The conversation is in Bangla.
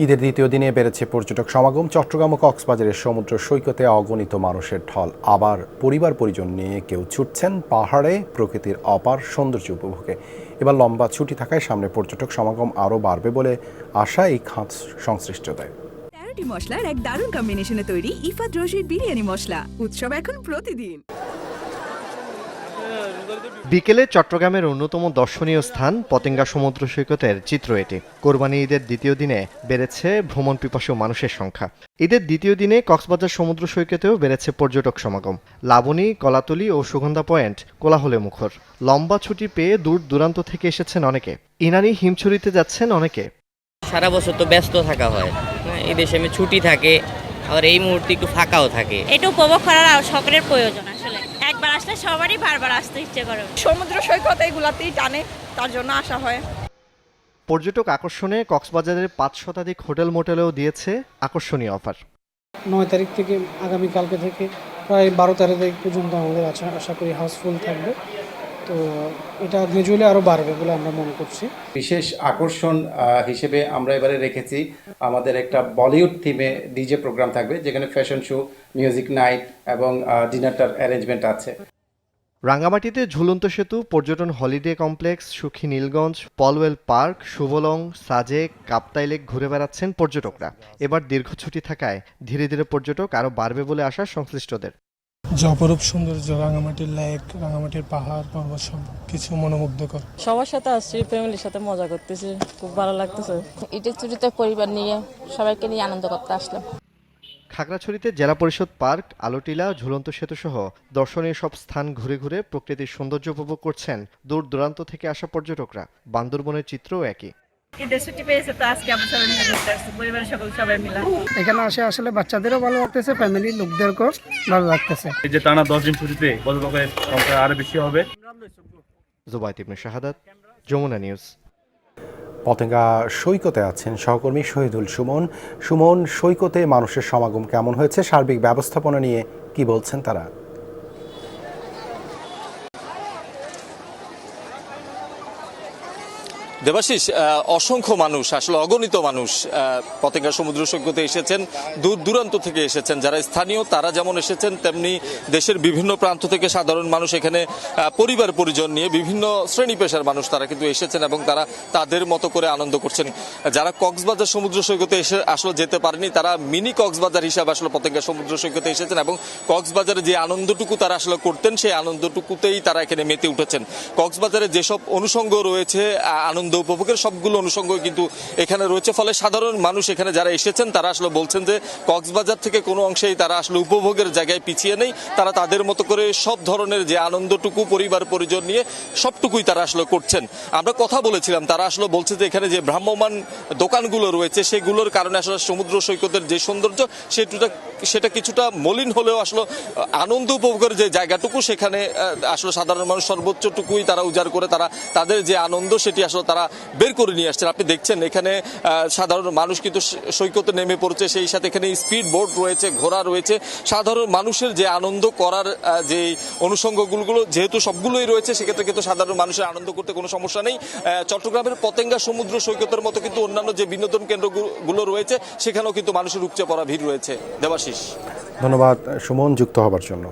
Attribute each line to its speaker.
Speaker 1: ঈদের দ্বিতীয় দিনে বেড়েছে পর্যটক সমাগম। চট্টগ্রাম ও কক্সবাজারের সমুদ্র সৈকতে অগণিত মানুষের ঢল। আবার পরিবার পরিজন নিয়ে কেউ ছুটছেন পাহাড়ে, প্রকৃতির অপার সৌন্দর্য উপভোগে। এবার লম্বা ছুটি থাকায় সামনে পর্যটক সমাগম আরও বাড়বে বলে আশা এই খাত সংশ্লিষ্টতায়।
Speaker 2: তেরোটি মশলার এক দারুণ কম্বিনেশনে তৈরি ইফাত রশিদ বিরিয়ানি মশলা। উৎসব এখন প্রতিদিন।
Speaker 3: বিকেলে চট্টগ্রামের অন্যতম দর্শনীয় স্থান পতেঙ্গা সমুদ্র সৈকতের চিত্র এটি। কোরবানি ঈদের দ্বিতীয় দিনে বেড়েছে ভ্রমণ পিপাসু মানুষের সংখ্যা। ঈদের দ্বিতীয় দিনে কক্সবাজার সমুদ্র সৈকতেও বেড়েছে পর্যটক সমাগম। লাবণী কলাতলি ও সুগন্ধা পয়েন্ট কোলাহলে মুখর। লম্বা ছুটি পেয়ে দূর দূরান্ত থেকে এসেছেন অনেকে। ইনানি হিমছড়িতে যাচ্ছেন অনেকে।
Speaker 4: সারা বছর তো ব্যস্ত থাকা হয়। হ্যাঁ, এই দেশে আমি ছুটি থাকে আবার এই মুহূর্তে একটু ফাঁকাও থাকে।
Speaker 5: এটা উপভোগ করার সকলের প্রয়োজন। আসলে সবারই বারবার আসতে ইচ্ছে করে।
Speaker 6: সমুদ্র সৈকত এগুলাতেই টানে তার জন্য আসা হয়।
Speaker 3: পর্যটক আকর্ষণে কক্সবাজারের পাঁচ শতাধিক হোটেল মোটেলেও দিয়েছে আকর্ষণীয় অফার।
Speaker 7: নয় তারিখ থেকে আগামীকালকে থেকে প্রায় বারো তেরো তারিখ পর্যন্ত আমাদের আছে আশা করি হাউসফুল থাকবে। তো এটা গ্রাজুয়ালি আরও বাড়বে বলে আমরা মনে করছি।
Speaker 8: বিশেষ আকর্ষণ হিসেবে আমরা এবারে রেখেছি আমাদের একটা বলিউড থিমে ডিজে প্রোগ্রাম থাকবে যেখানে ফ্যাশন শো মিউজিক নাইট এবং ডিনারটার অ্যারেঞ্জমেন্ট আছে।
Speaker 3: রাঙ্গামাটিতে ঝুলন্ত সেতু পর্যটন holiday complex Sukhi Nilganj Polwel park Shuvolong Sajek Kaptai lake ঘুরে বেড়াচ্ছেন পর্যটকরা। এবার দীর্ঘ ছুটি থাকায় ধীরে ধীরে পর্যটক আরও বাড়বে বলে আশা সংশ্লিষ্টদের।
Speaker 7: যে অপরূপ সৌন্দর্য রাঙামাটির লেক রাঙামাটির পাহাড় পর্বত সব কিছু মনোমুগ্ধকর।
Speaker 9: সবার সাথে আসছি ফ্যামিলির সাথে মজা করতেছি খুব ভালো লাগতেছে।
Speaker 5: ঈদের ছুটিতে পরিবার নিয়ে সবাইকে নিয়ে আনন্দ করতে আসলাম।
Speaker 3: খাগড়াছড়িতে জেলা পরিষদ পার্ক আলোটিলা ঝুলন্ত সেতু সহ দর্শনীয় সব স্থান ঘুরে ঘুরে প্রকৃতির সৌন্দর্য উপভোগ করছেন দূর দূরান্ত থেকে আসা পর্যটকরা। বান্দরবনের চিত্রও একই।
Speaker 6: ঈদের ছুটি পেয়েছে তো আজকে আমরা সবাই মিলে ঘুরতে আসছি পরিবারের সকল সবাই মিলে।
Speaker 7: এখানে আসে আসলে বাচ্চাদেরও ভালো লাগতেছে ফ্যামিলির লোকদেরকেও ভালো লাগতেছে।
Speaker 10: এই যে টানা দশ দিন ছুটিতে পর্যটকের সংখ্যা আরও বেশি হবে।
Speaker 3: জুবাইত ইবনে শাহাদাত যমুনা নিউজ।
Speaker 1: পতেঙ্গা সৈকতে আছেন সহকর্মী শহীদুল সুমন। সুমন সৈকতে মানুষের সমাগম কেমন হয়েছে? সার্বিক ব্যবস্থাপনা নিয়ে কি বলছেন তারা?
Speaker 11: দেবাশিস অসংখ্য মানুষ, আসলে অগণিত মানুষ পতেঙ্গা সমুদ্র সৈকতে এসেছেন, দূর দূরান্ত থেকে এসেছেন। যারা স্থানীয়, তারা যেমন এসেছেন, তেমনি দেশের বিভিন্ন প্রান্ত থেকে সাধারণ মানুষ এখানে পরিবার পরিজন নিয়ে বিভিন্ন শ্রেণি পেশার মানুষ তারা কিন্তু এসেছেন এবং তারা তাদের মতো করে আনন্দ করছেন। যারা কক্সবাজার সমুদ্র সৈকতে এসে আসলে যেতে পারেনি, তারা মিনি কক্সবাজার হিসাবে আসলে পতেঙ্গা সমুদ্র সৈকতে এসেছেন এবং কক্সবাজারে যে আনন্দটুকু তারা আসলে করতেন, সেই আনন্দটুকুতেই তারা এখানে মেতে উঠেছেন। কক্সবাজারে যেসব অনুষঙ্গ রয়েছে, আ- আনন্দ উপভোগের সবগুলো অনুষঙ্গ কিন্তু এখানে রয়েছে। ফলে সাধারণ মানুষ এখানে যারা এসেছেন, তারা আসলে বলছেন যে কক্সবাজার থেকে কোনো অংশেই তারা আসলে উপভোগের জায়গায় পিছিয়ে নেই। তারা তাদের মতো করে সব ধরনের যে আনন্দটুকু, পরিবার পরিজন নিয়ে সবটুকুই তারা আসলে করছেন। আমরা কথা বলেছিলাম, তারা আসলে বলছে যে এখানে যে ভ্রাম্যমান দোকানগুলো রয়েছে, সেগুলোর কারণে আসলে সমুদ্র সৈকতের যে সৌন্দর্য সেটা সেটা কিছুটা মলিন হলেও আসলে আনন্দ উপভোগের যে জায়গাটুকু সেখানে আসলে সাধারণ মানুষ সর্বোচ্চটুকুই তারা উজাড় করে তারা তাদের যে আনন্দ সেটি আসলে তারা বের করে নিয়ে আসছেন। আপনি দেখছেন এখানে সাধারণ মানুষ কিন্তু সৈকতে নেমে পড়ছে, সেই সাথে এখানে স্পিড বোট রয়েছে, ঘোড়া রয়েছে। সাধারণ মানুষের যে আনন্দ করার যে অনুষঙ্গগুলো যেহেতু সবগুলোই রয়েছে, সেক্ষেত্রে কিন্তু সাধারণ মানুষের আনন্দ করতে কোনো সমস্যা নেই। চট্টগ্রামের পতেঙ্গা সমুদ্র সৈকতের মতো কিন্তু অন্যান্য যে বিনোদন কেন্দ্রগুলো রয়েছে, সেখানেও কিন্তু মানুষের উপচে পড়া ভিড় রয়েছে। দেবাশিস।
Speaker 1: ধন্যবাদ সুমন যুক্ত হবার জন্য।